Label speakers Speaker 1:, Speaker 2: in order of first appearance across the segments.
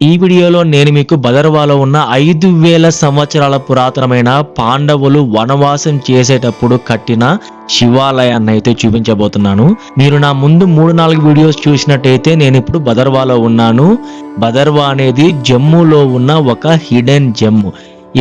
Speaker 1: ఈ వీడియోలో నేను మీకు బదర్వాలో ఉన్న ఐదు వేల సంవత్సరాల పురాతనమైన పాండవులు వనవాసం చేసేటప్పుడు కట్టిన శివాలయాన్ని అయితే చూపించబోతున్నాను. మీరు నా ముందు మూడు నాలుగు వీడియోస్ చూసినట్టయితే నేను ఇప్పుడు బదర్వాలో ఉన్నాను. బదర్వా అనేది జమ్మూలో ఉన్న ఒక హిడెన్ జమ్ము.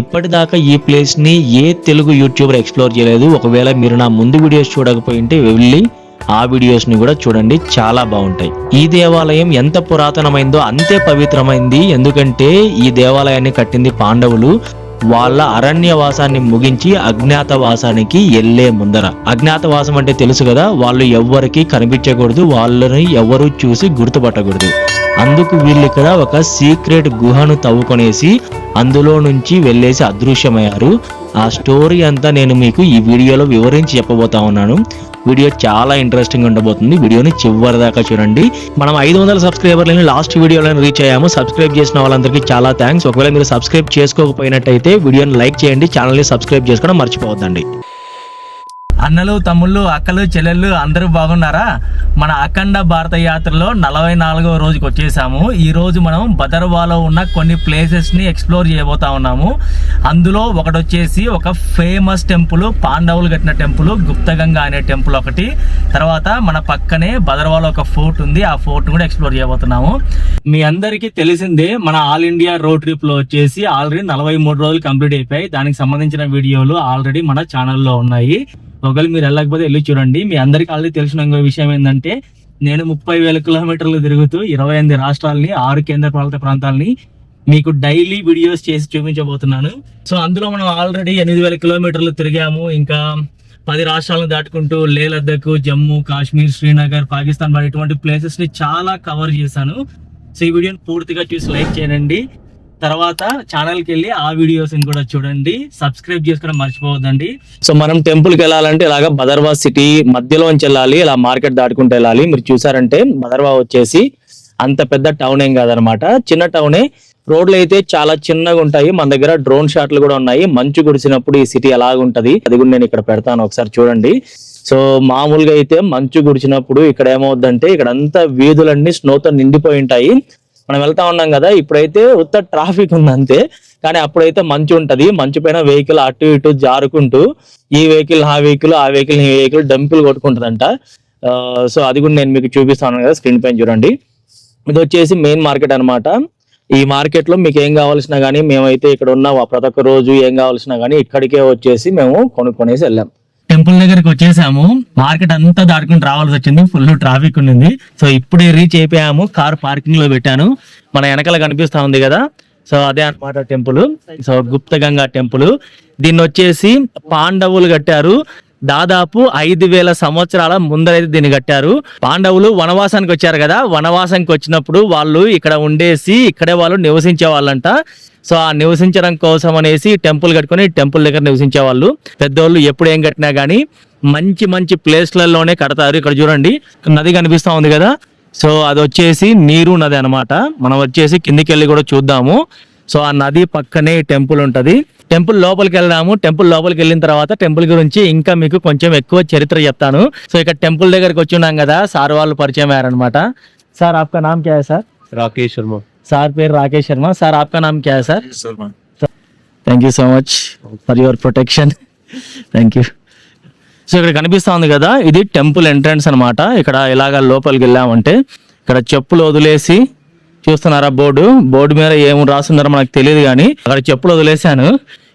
Speaker 1: ఇప్పటిదాకా ఈ ప్లేస్ని ఏ తెలుగు యూట్యూబర్ ఎక్స్ప్లోర్ చేయలేదు. ఒకవేళ మీరు నా ముందు వీడియోస్ చూడకపోయింటే వెళ్ళి ఆ వీడియోస్ని కూడా చూడండి చాలా బాగుంటాయి. ఈ దేవాలయం ఎంత పురాతనమైందో అంతే పవిత్రమైంది. ఎందుకంటే ఈ దేవాలయాన్ని కట్టింది పాండవులు. వాళ్ళ అరణ్యవాసాన్ని ముగించి అజ్ఞాతవాసానికి ఎల్లే ముందర. అజ్ఞాతవాసం అంటే తెలుసు కదా వాళ్ళు ఎవ్వరికి కనిపించకూడదు వాళ్ళని ఎవరు చూసి గుర్తుపట్టకూడదు. అందుకు వీళ్ళు ఇక్కడ ఒక సీక్రెట్ గుహను తవ్వుకొనేసి అందులో నుంచి వెళ్ళేసి అదృశ్యమయ్యారు. ఆ స్టోరీ అంతా నేను మీకు ఈ వీడియోలో వివరించి చెప్పబోతా ఉన్నాను. వీడియో చాలా ఇంట్రెస్టింగ్ ఉండబోతుంది. వీడియోని చివరి దాకా చూడండి. మనం ఐదు వందల సబ్స్క్రైబర్లని లాస్ట్ వీడియోలో రీచ్ అయ్యాము. సబ్స్క్రైబ్ చేసిన వాళ్ళందరికీ చాలా థ్యాంక్స్ ఒకవేళ మీరు సబ్స్క్రైబ్ చేసుకోకపోయినట్టయితే వీడియోని లైక్ చేయండి. ఛానల్ని సబ్స్క్రైబ్ చేసుకోవడం మర్చిపోవద్దండి. అన్నలు తమ్ముళ్ళు అక్కలు చెల్లెళ్ళు అందరూ బాగున్నారా? మన అఖండ భారత యాత్రలో నలభై నాలుగవ రోజుకి వచ్చేసాము. ఈరోజు మనం భద్రవాలో ఉన్న కొన్ని ప్లేసెస్ని ఎక్స్ప్లోర్ చేయబోతా ఉన్నాము. అందులో ఒకటి వచ్చేసి ఒక ఫేమస్ టెంపుల్ పాండవులు కట్టిన టెంపుల్ గుప్తగంగా అనే టెంపుల్ ఒకటి. తర్వాత మన పక్కనే భద్రవాలో ఒక ఫోర్ట్ ఉంది. ఆ ఫోర్ట్ కూడా ఎక్స్ప్లోర్ చేయబోతున్నాము. మీ అందరికీ తెలిసిందే మన ఆల్ ఇండియా రోడ్ ట్రిప్లో వచ్చేసి ఆల్రెడీ నలభై మూడు రోజులు కంప్లీట్ అయిపోయాయి. దానికి సంబంధించిన వీడియోలు ఆల్రెడీ మన ఛానల్లో ఉన్నాయి. ఒకవేళ మీరు వెళ్ళకపోతే వెళ్ళి చూడండి. మీ అందరికీ ఆల్రెడీ తెలిసిన విషయం ఏంటంటే నేను ముప్పై వేల కిలోమీటర్లు తిరుగుతూ ఇరవై ఎనిమిది రాష్ట్రాలని ఆరు కేంద్ర పాలిత ప్రాంతాలని మీకు డైలీ వీడియోస్ చేసి చూపించబోతున్నాను. సో అందులో మనం ఆల్రెడీ ఎనిమిది వేల కిలోమీటర్లు తిరిగాము. ఇంకా పది రాష్ట్రాలను దాటుకుంటూ లే లద్దక్ జమ్మూ కాశ్మీర్ శ్రీనగర్ పాకిస్తాన్ మరి ఇటువంటి ప్లేసెస్ని చాలా కవర్ చేశాను. సో ఈ వీడియోని పూర్తిగా చూసి లైక్ చేయండి. తర్వాత ఛానల్కి వెళ్ళి ఆ వీడియోస్ కూడా చూడండి. సబ్స్క్రైబ్ చేసుకోవడం మర్చిపోవద్దండి. సో మనం టెంపుల్కి వెళ్ళాలంటే ఇలాగ బదర్వా సిటీ మధ్యలోంచి వెళ్ళాలి ఇలా మార్కెట్ దాటుకుంటూ వెళ్ళాలి. మీరు చూసారంటే బదర్వా వచ్చేసి అంత పెద్ద టౌన్ ఏం కాదనమాట. చిన్న టౌనే రోడ్లు అయితే చాలా చిన్నగా ఉంటాయి. మన దగ్గర డ్రోన్ షాట్లు కూడా ఉన్నాయి. మంచు కురిసినప్పుడు ఈ సిటీ ఎలాగుంటది? అది కూడా నేను ఇక్కడ పెడతాను ఒకసారి చూడండి. సో మామూలుగా అయితే మంచు గుడిచినప్పుడు ఇక్కడ ఏమవుద్దంటే ఇక్కడ అంతా వీధులన్నీ స్నోతో నిండిపోయి ఉంటాయి. మనం వెళ్తా ఉన్నాం కదా ఇప్పుడైతే ఉత్త ట్రాఫిక్ ఉంది అంతే కానీ అప్పుడైతే మంచు ఉంటుంది. మంచు పైన వెహికల్ అటు ఇటు జారుకుంటూ ఈ వెహికల్ ఆ వెహికల్ ఆ వెహికల్ ఈ వెహికల్ డంపులు కొట్టుకుంటుందంట. సో అది కూడా నేను మీకు చూపిస్తాను కదా స్క్రీన్ పైన చూడండి. ఇది వచ్చేసి మెయిన్ మార్కెట్ అన్నమాట. ఈ మార్కెట్లో మీకు ఏం కావాల్సిన కానీ మేమైతే ఇక్కడ ఉన్న. ప్రతి ఒక్క రోజు ఏం కావాల్సిన కానీ ఇక్కడికే వచ్చేసి మేము కొనుక్కొనేసి వెళ్ళాం. టెంపుల్ దగ్గరికి వచ్చేసాము. మార్కెట్ అంతా దాటుకుని రావాల్సి వచ్చింది. ఫుల్ ట్రాఫిక్ ఉండింది సో ఇప్పుడే రీచ్ అయిపోయాము. కార్ పార్కింగ్లో పెట్టాను. మన వెనకాల కనిపిస్తా ఉంది కదా. సో అదే అన్నమాట టెంపుల్. So గుప్తగంగా temple. దీన్ని వచ్చేసి పాండవులు కట్టారు. దాదాపు ఐదు వేల సంవత్సరాల ముందరైతే దీన్ని కట్టారు. పాండవులు వనవాసానికి వచ్చారు కదా. వనవాసానికి వచ్చినప్పుడు వాళ్ళు ఇక్కడ ఉండేసి ఇక్కడే వాళ్ళు నివసించే వాళ్ళంట సో ఆ నివసించడం కోసం అనేసి టెంపుల్ కట్టుకుని టెంపుల్ దగ్గర నివసించే వాళ్ళు పెద్దవాళ్ళు ఎప్పుడు ఏం కట్టినా కానీ మంచి మంచి ప్లేస్లలోనే కడతారు. ఇక్కడ చూడండి నది కనిపిస్తూ ఉంది కదా. సో అది వచ్చేసి నీరు నది అనమాట మనం వచ్చేసి కిందికి వెళ్ళి కూడా చూద్దాము. సో ఆ నది పక్కనే టెంపుల్ ఉంటుంది. టెంపుల్ లోపలికి వెళ్దాము. టెంపుల్ లోపలికి వెళ్ళిన తర్వాత టెంపుల్ గురించి ఇంకా మీకు కొంచెం ఎక్కువ చరిత్ర చెప్తాను. సో ఇక్కడ టెంపుల్ దగ్గరికి వచ్చి ఉన్నాం కదా. సార్ వాళ్ళు పరిచయం అయ్యారనమాట సార్ ఆప్కా నామ్ క్యా సార్?
Speaker 2: రాకేష్ శర్మ.
Speaker 1: సార్ పేరు రాకేష్ శర్మ. సార్ ఆప్కా నామ్ క్యా sir? Thank you so much for your protection thank you so ఇక్కడ కనిపిస్తా ఉంది కదా ఇది టెంపుల్ ఎంట్రన్స్ అనమాట ఇక్కడ ఇలాగ లోపలికి వెళ్ళామంటే ఇక్కడ చెప్పులు వదిలేసి చూస్తున్నారా బోర్డు? బోర్డు మీద ఏమి రాస్తున్నారో మనకు తెలియదు కానీ అక్కడ చెప్పులు వదిలేశాను.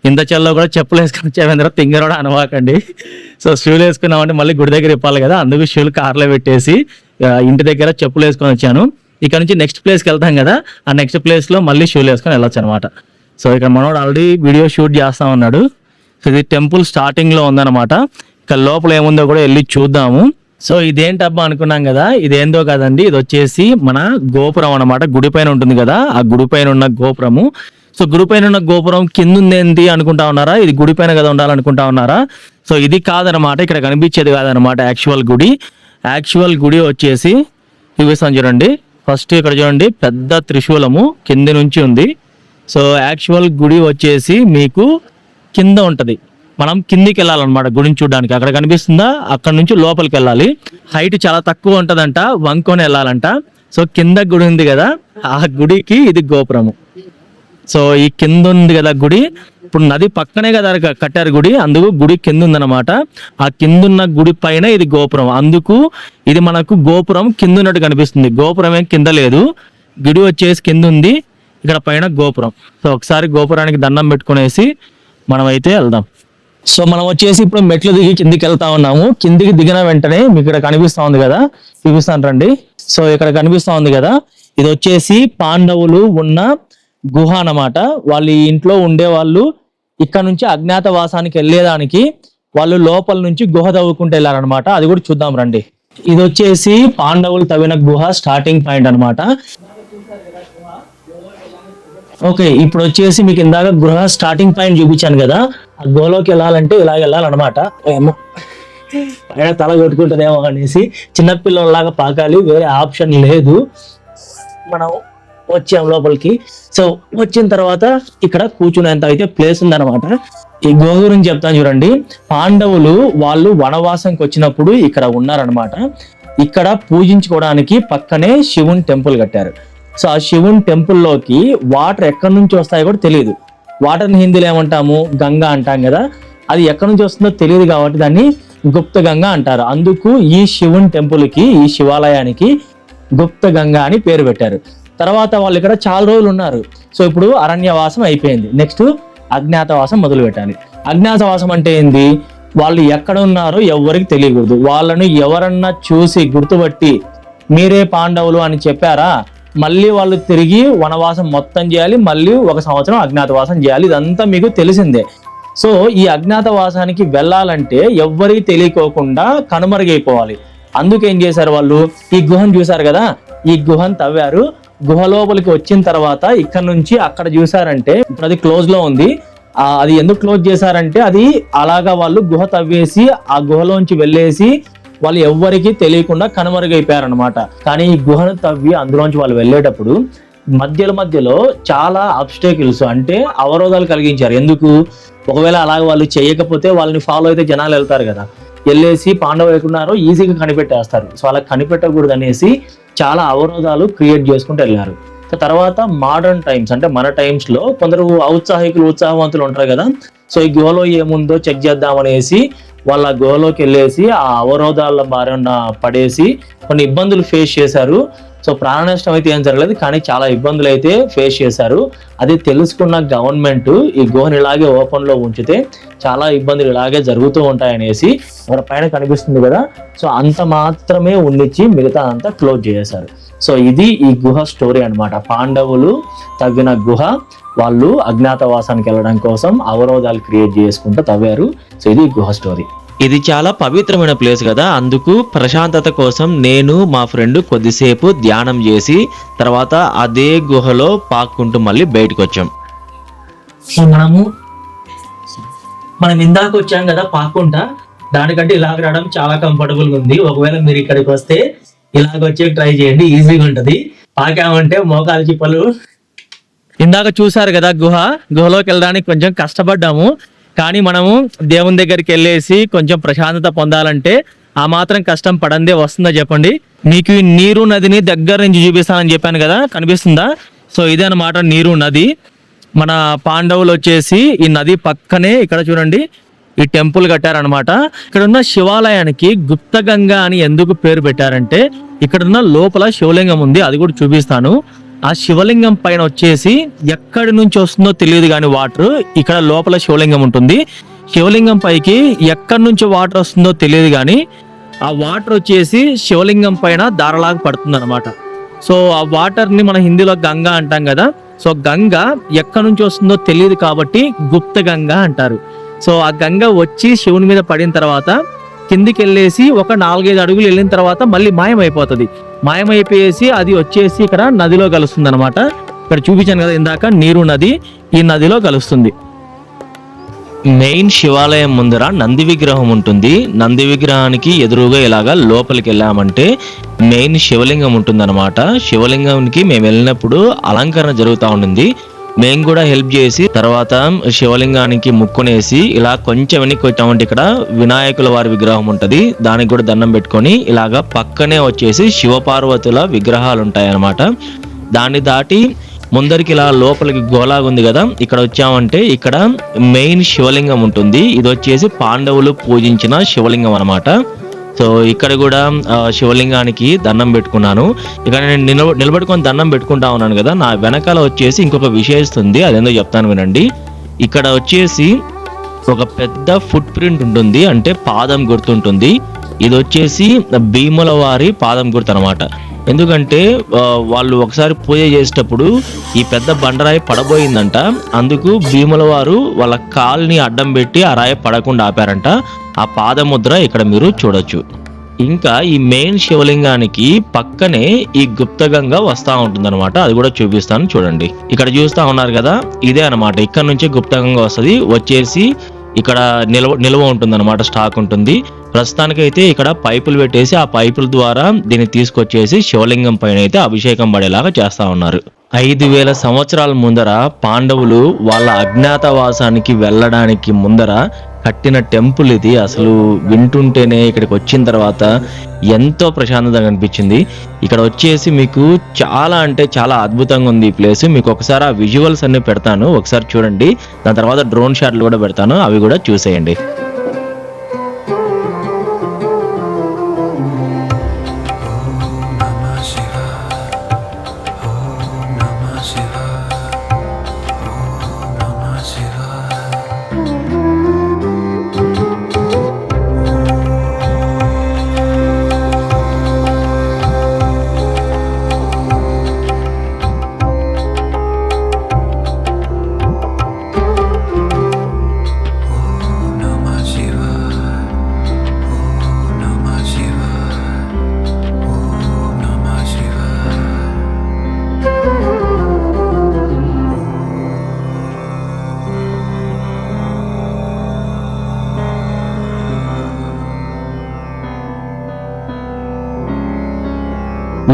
Speaker 1: ఇంత చెల్లో కూడా చెప్పులు వేసుకుని వచ్చేవేంద్ర? తింగరోడ అనవాకండి. సో షూలు వేసుకున్నామంటే మళ్ళీ గుడి దగ్గర ఇప్పాలి కదా అందుకు షూలు కార్లో పెట్టేసి ఇంటి దగ్గర చెప్పులు వేసుకొని వచ్చాను. ఇక్కడ నుంచి నెక్స్ట్ ప్లేస్కి వెళ్తాం కదా ఆ నెక్స్ట్ ప్లేస్లో మళ్ళీ షూలు వేసుకొని వెళ్ళొచ్చు అనమాట సో ఇక్కడ మనోడు ఆల్రెడీ వీడియో షూట్ చేస్తా ఉన్నాడు. సో ఇది టెంపుల్ స్టార్టింగ్లో ఉందన్నమాట. ఇక్కడ లోపల ఏముందో కూడా వెళ్ళి చూద్దాము. సో ఇదేంటబ్బా అనుకున్నాం కదా ఇదేందో కదండి ఇది వచ్చేసి మన గోపురం అన్నమాట. గుడి పైన ఉంటుంది కదా ఆ గుడి పైన ఉన్న గోపురము. సో గుడి పైన ఉన్న గోపురం కింద ఉంది ఏంటి అనుకుంటా ఉన్నారా? ఇది గుడి పైన కదా ఉండాలనుకుంటా ఉన్నారా? సో ఇది కాదనమాట ఇక్కడ కనిపించేది కాదనమాట యాక్చువల్ గుడి. యాక్చువల్ గుడి వచ్చేసి చూపిస్తాను చూడండి. ఫస్ట్ ఇక్కడ చూడండి పెద్ద త్రిశూలము కింది నుంచి ఉంది. సో యాక్చువల్ గుడి వచ్చేసి మీకు కింద ఉంటుంది. మనం కిందికి వెళ్ళాలన్నమాట గుడిని చూడడానికి. అక్కడ కనిపిస్తుందా? అక్కడ నుంచి లోపలికి వెళ్ళాలి. హైట్ చాలా తక్కువ ఉంటుందంట వంకొని వెళ్ళాలంట. సో కింద గుడి ఉంది కదా ఆ గుడికి ఇది గోపురము. సో ఈ కింద ఉంది కదా గుడి. ఇప్పుడు నది పక్కనే కదా కట్టారు గుడి. అందుకు గుడి కింద ఉందన్నమాట. ఆ కిందున్న గుడి పైన ఇది గోపురం. అందుకు ఇది మనకు గోపురం కింద ఉన్నట్టు కనిపిస్తుంది. గోపురం ఏం కింద లేదు. గుడి వచ్చేసి కింద ఉంది. ఇక్కడ పైన గోపురం. సో ఒకసారి గోపురానికి దండం పెట్టుకునేసి మనం అయితే వెళ్దాం. సో మనం వచ్చేసి ఇప్పుడు మెట్లు దిగి కిందికి వెళ్తా ఉన్నాము. కిందికి దిగిన వెంటనే మీకు ఇక్కడ కనిపిస్తా ఉంది కదా. చూపిస్తాను రండి. సో ఇక్కడ కనిపిస్తా ఉంది కదా. ఇది వచ్చేసి పాండవులు ఉన్న గుహ అన్నమాట. వాళ్ళ ఇంట్లో ఉండే వాళ్ళు ఇక్కడ నుంచి అజ్ఞాతవాసానికి వెళ్ళేదానికి వాళ్ళు లోపల నుంచి గుహ తవ్వుకుంటూ వెళ్ళారనమాట అది కూడా చూద్దాం రండి. ఇది వచ్చేసి పాండవులు తవ్విన గుహ స్టార్టింగ్ పాయింట్ అనమాట ఓకే ఇప్పుడు వచ్చేసి మీకు ఇందాక గృహ స్టార్టింగ్ పాయింట్ చూపించాను కదా. ఆ గుహలోకి వెళ్ళాలంటే ఇలా వెళ్ళాలన్నమాట. ఏమో పైన తల కొట్టుకుంటుందేమో అనేసి చిన్నపిల్లలాగా పాకాలి వేరే ఆప్షన్ లేదు. మనం వచ్చాం లోపలికి. సో వచ్చిన తర్వాత ఇక్కడ కూర్చునేంత అయితే ప్లేస్ ఉందన్నమాట. ఈ గుహ గురించి చెప్తాను చూడండి. పాండవులు వాళ్ళు వనవాసంకి వచ్చినప్పుడు ఇక్కడ ఉన్నారనమాట ఇక్కడ పూజించుకోవడానికి పక్కనే శివుని టెంపుల్ కట్టారు. సో ఆ శివుని టెంపుల్లోకి వాటర్ ఎక్కడి నుంచి వస్తాయో కూడా తెలియదు. వాటర్ని హిందీలో ఏమంటాము? గంగా అంటాం కదా. అది ఎక్కడి నుంచి వస్తుందో తెలియదు కాబట్టి దాన్ని గుప్త గంగా అంటారు. అందుకు ఈ శివుని టెంపుల్కి ఈ శివాలయానికి గుప్త గంగా అని పేరు పెట్టారు. తర్వాత వాళ్ళు ఇక్కడ చాలా రోజులు ఉన్నారు. సో ఇప్పుడు అరణ్యవాసం అయిపోయింది. నెక్స్ట్ అజ్ఞాతవాసం మొదలు పెట్టాలి అజ్ఞాతవాసం అంటే ఏంది? వాళ్ళు ఎక్కడ ఉన్నారో ఎవరికి తెలియకూడదు. వాళ్ళను ఎవరన్నా చూసి గుర్తుపట్టి మీరే పాండవులు అని చెప్పారా? మళ్ళీ వాళ్ళు తిరిగి వనవాసం మొత్తం చేయాలి. మళ్ళీ ఒక సంవత్సరం అజ్ఞాతవాసం చేయాలి. ఇదంతా మీకు తెలిసిందే. సో ఈ అజ్ఞాతవాసానికి వెళ్ళాలంటే ఎవ్వరికి తెలియకోకుండా కనుమరుగైపోవాలి. అందుకేం చేశారు వాళ్ళు? ఈ గుహను చూశారు కదా? ఈ గుహను తవ్వారు. గుహ లోపలికి వచ్చిన తర్వాత ఇక్కడ నుంచి అక్కడ చూసారంటే ఇప్పుడు అది క్లోజ్లో ఉంది. అది ఎందుకు క్లోజ్ చేశారంటే అది అలాగా వాళ్ళు గుహ తవ్వేసి ఆ గుహలోంచి వెళ్ళేసి వాళ్ళు ఎవ్వరికి తెలియకుండా కనుమరుగైపోయారనమాట కానీ ఈ గుహను తవ్వి అందులోంచి వాళ్ళు వెళ్ళేటప్పుడు మధ్యలో మధ్యలో చాలా అబ్స్టేకిల్స్ అంటే అవరోధాలు కలిగించారు. ఎందుకు? ఒకవేళ అలాగ వాళ్ళు చేయకపోతే వాళ్ళని ఫాలో అయితే జనాలు వెళ్తారు కదా. వెళ్ళేసి పాండవ ఎక్కడున్నారో ఈజీగా కనిపెట్టేస్తారు. సో అలా కనిపెట్టకూడదు అనేసి చాలా అవరోధాలు క్రియేట్ చేసుకుంటూ వెళ్ళారు. తర్వాత మోడర్న్ టైమ్స్ అంటే మన టైమ్స్లో కొందరు ఔత్సాహికులు ఉత్సాహవంతులు ఉంటారు కదా. సో ఈ గోలో ఏముందో చెక్ చేద్దామనేసి వాళ్ళ గోలోకి వెళ్ళేసి ఆ అవరోధాల బారిన పడేసి కొన్ని ఇబ్బందులు ఫేస్ చేశారు. సో ప్రాణ నష్టం అయితే ఏం జరగలేదు కానీ చాలా ఇబ్బందులు అయితే ఫేస్ చేశారు. అది తెలుసుకున్న గవర్నమెంట్ ఈ గోహన్ ఇలాగే ఓపెన్లో ఉంచితే చాలా ఇబ్బందులు ఇలాగే జరుగుతూ ఉంటాయనేసి అక్కడ పైన కనిపిస్తుంది కదా. సో అంత మాత్రమే ఉండిచ్చి మిగతా అంతా క్లోజ్ చేసేశారు. సో ఇది ఈ గుహ స్టోరీ అన్నమాట. పాండవులు తవ్విన గుహ వాళ్ళు అజ్ఞాతవాసానికి వెళ్ళడం కోసం అవరోధాలు క్రియేట్ చేసుకుంటూ తవ్వారు. సో ఇది గుహ స్టోరీ ఇది చాలా పవిత్రమైన ప్లేస్ కదా. అందుకు ప్రశాంతత కోసం నేను మా ఫ్రెండ్ కొద్దిసేపు ధ్యానం చేసి తర్వాత అదే గుహలో పాక్కుంటూ మళ్ళీ బయటకు వచ్చాం సో మనము మనం ఇందాక వచ్చాం కదా పాకుంటా దానికంటే ఇలాగ రావడం చాలా కంఫర్టబుల్గా ఉంది. ఒకవేళ మీరు ఇక్కడికి వస్తే ఇలాగ వచ్చే ట్రై చేయండి. ఈజీగా ఉంటది. పాకామంటే మోకాలు చిప్పలు. ఇందాక చూసారు కదా గుహ. గుహలోకి వెళ్ళడానికి కొంచెం కష్టపడ్డాము. కానీ మనము దేవుని దగ్గరికి వెళ్ళేసి కొంచెం ప్రశాంతత పొందాలంటే ఆ మాత్రం కష్టం పడందే వస్తుందా చెప్పండి? మీకు ఈ నీరు నదిని దగ్గర నుంచి చూపిస్తానని చెప్పాను కదా కనిపిస్తుందా? సో ఇదే అన్నమాట నీరు నది. మన పాండవులు వచ్చేసి ఈ నది పక్కనే ఇక్కడ చూడండి ఈ టెంపుల్ కట్టారనమాట ఇక్కడ ఉన్న శివాలయానికి గుప్తగంగా అని ఎందుకు పేరు పెట్టారంటే ఇక్కడ ఉన్న లోపల శివలింగం ఉంది అది కూడా చూపిస్తాను. ఆ శివలింగం పైన వచ్చేసి ఎక్కడి నుంచి వస్తుందో తెలియదు కానీ వాటర్ ఇక్కడ లోపల శివలింగం ఉంటుంది. శివలింగం పైకి ఎక్కడి నుంచి వాటర్ వస్తుందో తెలియదు కానీ ఆ వాటర్ వచ్చేసి శివలింగం పైన దారలాగా పడుతుంది అనమాట సో ఆ వాటర్ని మన హిందీలో గంగా అంటాం కదా. సో గంగ ఎక్కడి నుంచి వస్తుందో తెలియదు కాబట్టి గుప్త గంగ అంటారు. సో ఆ గంగ వచ్చి శివుని మీద పడిన తర్వాత కిందికి వెళ్ళేసి ఒక నాలుగైదు అడుగులు వెళ్ళిన తర్వాత మళ్ళీ మాయమైపోతుంది. మాయమైపోయేసి అది వచ్చేసి ఇక్కడ నదిలో కలుస్తుంది అనమాట ఇక్కడ చూపించాను కదా ఇందాక నీరు నది ఈ నదిలో కలుస్తుంది. మెయిన్ శివాలయం ముందర నంది విగ్రహం ఉంటుంది. నంది విగ్రహానికి ఎదురుగా ఇలాగా లోపలికి వెళ్ళామంటే మెయిన్ శివలింగం ఉంటుందన్నమాట. శివలింగంకి మేము వెళ్ళినప్పుడు అలంకరణ జరుగుతూ ఉండింది. మేము కూడా హెల్ప్ చేసి తర్వాత శివలింగానికి ముక్కునేసి ఇలా కొంచెం వెనక్కి వచ్చామంటే ఇక్కడ వినాయకుల వారి విగ్రహం ఉంటుంది. దానికి కూడా దండం పెట్టుకొని ఇలాగా పక్కనే వచ్చేసి శివపార్వతుల విగ్రహాలు ఉంటాయన్నమాట దాన్ని దాటి ముందరికి ఇలా లోపలికి గోలాగా ఉంది కదా ఇక్కడ వచ్చామంటే ఇక్కడ మెయిన్ శివలింగం ఉంటుంది. ఇది వచ్చేసి పాండవులు పూజించిన శివలింగం అనమాట సో ఇక్కడ కూడా శివలింగానికి దండం పెట్టుకున్నాను. ఇక్కడ నేను నిలబ నిలబడుకొని దండం పెట్టుకుంటా ఉన్నాను కదా నా వెనకాల వచ్చేసి ఇంకొక విశేషస్తుంది అదేందో చెప్తాను వినండి. ఇక్కడ వచ్చేసి ఒక పెద్ద ఫుట్ ప్రింట్ ఉంటుంది అంటే పాదం గుర్తుంటుంది. ఇది వచ్చేసి భీముల వారి పాదం గుర్తు అనమాట ఎందుకంటే వాళ్ళు ఒకసారి పూజ చేసేటప్పుడు ఈ పెద్ద బండరాయి పడబోయిందంట. అందుకు భీముల వారు వాళ్ళ కాల్ని అడ్డం పెట్టి ఆ రాయి పడకుండా ఆపారంట. ఆ పాదముద్ర ఇక్కడ మీరు చూడొచ్చు. ఇంకా ఈ మెయిన్ శివలింగానికి పక్కనే ఈ గుప్తగంగా వస్తా ఉంటుందన్నమాట. అది కూడా చూపిస్తాను చూడండి. ఇక్కడ చూస్తా ఉన్నారు కదా ఇదే అన్నమాట. ఇక్కడ నుంచి గుప్తగంగా వస్తుంది. వచ్చేసి ఇక్కడ నిల్వ నిల్వ ఉంటుంది స్టాక్ ఉంటుంది. ప్రస్తుతానికైతే ఇక్కడ పైపులు పెట్టేసి ఆ పైపుల ద్వారా దీన్ని తీసుకొచ్చేసి శివలింగం పైన అయితే అభిషేకం పడేలాగా చేస్తా ఉన్నారు. ఐదు వేల సంవత్సరాల ముందర పాండవులు వాళ్ళ అజ్ఞాతవాసానికి వెళ్ళడానికి ముందర కట్టిన టెంపుల్ ఇది. అసలు వింటుంటేనే ఇక్కడికి వచ్చిన తర్వాత ఎంతో ప్రశాంతంగా అనిపించింది. ఇక్కడ వచ్చేసి మీకు చాలా అంటే చాలా అద్భుతంగా ఉంది ఈ ప్లేస్. మీకు ఒకసారి ఆ విజువల్స్ అన్ని పెడతాను. ఒకసారి చూడండి. దాని తర్వాత డ్రోన్ షాట్లు కూడా పెడతాను. అవి కూడా చూసేయండి.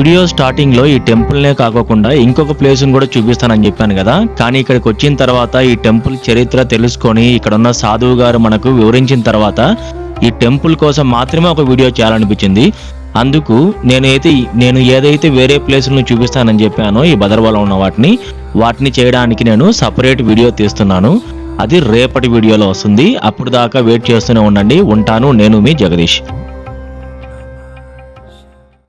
Speaker 1: వీడియో స్టార్టింగ్లో ఈ టెంపుల్నే కాకుండా కాకోకుండా ఇంకొక ప్లేస్ని కూడా చూపిస్తానని చెప్పాను కదా. కానీ ఇక్కడికి వచ్చిన తర్వాత ఈ టెంపుల్ చరిత్ర తెలుసుకొని ఇక్కడ ఉన్న సాధువు గారు మనకు వివరించిన తర్వాత ఈ టెంపుల్ కోసం మాత్రమే ఒక వీడియో చేయాలనిపించింది. అందుకు నేనైతే నేను ఏదైతే వేరే ప్లేసులను చూపిస్తానని చెప్పానో ఈ భద్రవాలో ఉన్న వాటిని వాటిని చేయడానికి నేను సపరేట్ వీడియో తీస్తున్నాను. అది రేపటి వీడియోలో వస్తుంది. అప్పుడు దాకా వెయిట్ చేస్తూనే ఉండండి. ఉంటాను నేను మీ జగదీష్.